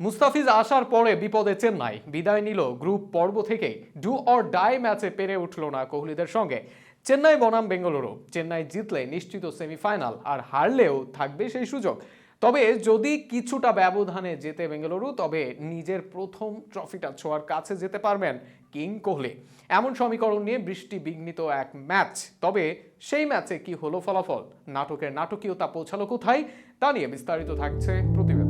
মুস্তাফিজ আসার পরে বিপদে চেন্নাই। বিদায় নিল গ্রুপ পর্ব থেকে। ডু অর ডাই ম্যাচে পেরে উঠল না কোহলিদের সঙ্গে। চেন্নাই বনাম বেঙ্গালুরু। চেন্নাই জিতলে নিশ্চিত সেমিফাইনাল আর হারলেও থাকবে সেই সুযোগ। তবে যদি কিছুটা ব্যবধানে যেতে বেঙ্গালুরু, তবে নিজের প্রথম ট্রফিটা ছোঁয়ার কাছে যেতে পারবেন কিং কোহলি। এমন সমীকরণ নিয়ে বৃষ্টি বিঘ্নিত এক ম্যাচ। তবে সেই ম্যাচে কি হলো ফলাফল? নাটকের নাটকীয়তা পৌঁছালো কোথায়? তা নিয়ে বিস্তারিত থাকছে প্রতিবেদনে।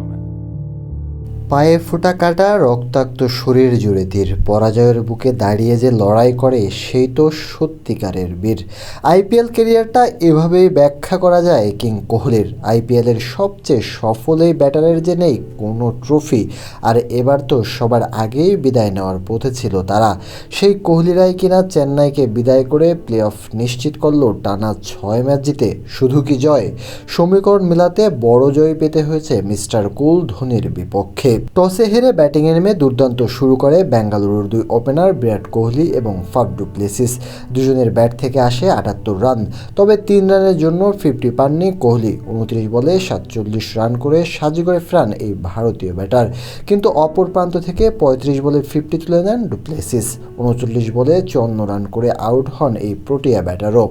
পায়ে ফোঁটা কাটা, রক্তাক্ত শরীর জুড়ে তীর। পরাজয়ের বুকে দাঁড়িয়ে যে লড়াই করে, সেই তো সত্যিকারের বীর। আইপিএল কেরিয়ারটা এভাবেই ব্যাখ্যা করা যায় কিং কোহলির। আইপিএলের সবচেয়ে সফল এই ব্যাটারের যে নেই কোনো ট্রফি। আর এবার তো সবার আগেই বিদায় নেওয়ার পথে ছিল তারা। সেই কোহলিরাই কিনা চেন্নাইকে বিদায় করে প্লে অফ নিশ্চিত করল টানা ছয় ম্যাচ জিতে। শুধু কি জয়? সমীকরণ মেলাতে বড় জয় পেতে হয়েছে মিস্টার কুল ধোনির বিপক্ষে। টসে হেরে ব্যাটিংয়ে নেমে দুর্দান্ত শুরু করে বেঙ্গালুরুর দুই ওপেনার বিরাট কোহলি এবং ফাফ ডুপ্লেসিস দুজনের ব্যাট থেকে আসে আটাত্তর রান। তবে তিন রানের জন্য ফিফটি পাননি কোহলি। উনত্রিশ বলে সাতচল্লিশ রান করে সাজি করে ফ্রান এই ভারতীয় ব্যাটার। কিন্তু অপর প্রান্ত থেকে পঁয়ত্রিশ বলে ফিফটি তুলে নেন ডুপ্লেসিস উনচল্লিশ বলে চুয়ান্ন রান করে আউট হন এই প্রোটিয়া ব্যাটারও।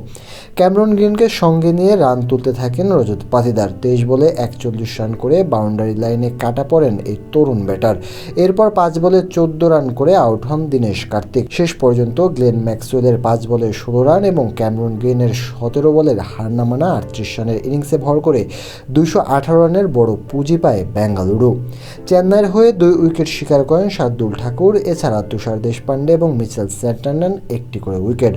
ক্যামরন গ্রিনকে সঙ্গে নিয়ে রান তুলতে থাকেন রজত পাতিদার। তেইশ বলে একচল্লিশ রান করে বাউন্ডারি লাইনে কাটা পড়েন এই তরুণ ব্যাটার। এরপর পাঁচ বলে চোদ্দ রান করে আউট হন দীনেশ কার্তিক। শেষ পর্যন্ত গ্লেন ম্যাক্সওয়েলের পাঁচ বলে ষোলো রান এবং ক্যামরন গ্রিনের সতেরো বলের হার নামানা আটত্রিশ রানের ইনিংসে ভর করে দুইশো আঠারো রানের বড় পুঁজি পায় বেঙ্গালুরু। চেন্নাইয়ের হয়ে দুই উইকেট শিকার করেন শার্দুল ঠাকুর, এছাড়া তুষার দেশপান্ডে এবং মিচেল স্যান্টানন একটি করে উইকেট।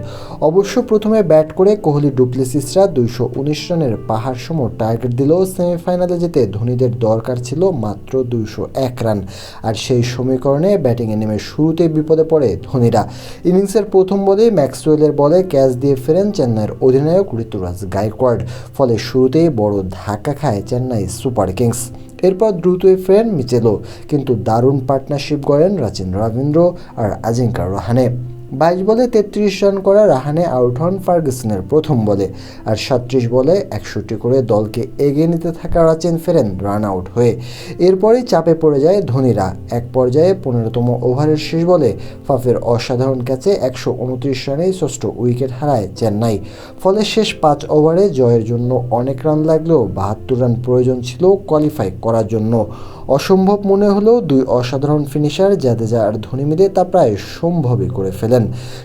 অবশ্য প্রথমে ব্যাট করে কোহলি ডুপ্লেসিসরা দুইশো উনিশ রানের পাহাড় সম টার্গেট দিলেও সেমিফাইনালে যেতে ধোনিদের দরকার ছিল মাত্র দুইশো এক। রান। আর সেই সমীকরণে ব্যাটিংয়ে নেমে শুরুতে বিপদে পড়ে ধোনিরা। ইনিংসের প্রথম বলে ম্যাক্সওয়েলের বলে ক্যাচ দিয়ে ফেরেন চেন্নাইয়ের অধিনায়ক ঋতুরাজ গায়কোয়াড ফলে শুরুতেই বড় ধাক্কা খায় চেন্নাই সুপার কিংস। এরপর দ্রুতই ফেরেন মিচেলো, কিন্তু দারুণ পার্টনারশিপ গড়েন রাচিন রবীন্দ্র আর আজিঙ্কা রাহানে। বাইশ বলে তেত্রিশ রান করা রাহানে আউট হন ফার্গুসনের প্রথম বলে। আর সাত্রিশ বলে একষট্টি করে দলকে এগিয়ে নিতে থাকা রাচেন ফেরেন রান আউট হয়ে। এরপরই চাপে পড়ে যায় ধোনিরা। এক পর্যায়ে পনেরোতম ওভারের শেষ বলে ফাফের অসাধারণ ক্যাচে একশো উনত্রিশ রানেই ষষ্ঠ উইকেট হারায় চেন্নাই। ফলে শেষ পাঁচ ওভারে জয়ের জন্য অনেক রান লাগলেও বাহাত্তর রান প্রয়োজন ছিল কোয়ালিফাই করার জন্য। অসম্ভব মনে হলেও দুই অসাধারণ ফিনিশার জাদেজা আর ধোনি মিলে তা প্রায় সম্ভবই করে ফেলেন।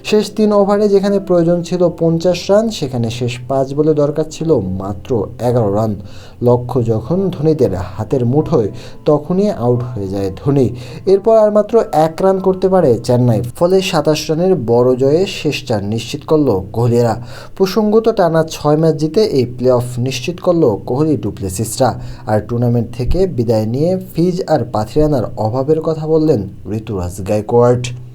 শেষ তিন ওভারে যেখানে প্রয়োজন ছিল পঞ্চাশ রান, সেখানে শেষ পাঁচ বলে দরকার ছিল মাত্র এগারো রান। লক্ষ্য যখন ধোনিদের হাতের মুঠোয়, তখনই আউট হয়ে যায় ধোনি। এরপর আর মাত্র এক রান করতে পারে চেন্নাই। ফলে সাতাশ রানের বড় জয়ে শেষ চার নিশ্চিত করল কোহলিরা। প্রসঙ্গত টানা ছয় ম্যাচ জিতে এই প্লে অফ নিশ্চিত করল কোহলি ডুপ্লেসিসরা। আর টুর্নামেন্ট থেকে বিদায় নিয়ে ফিজ আর পাথিরানার অভাবের কথা বললেন ঋতুরাজ গায়কোয়াড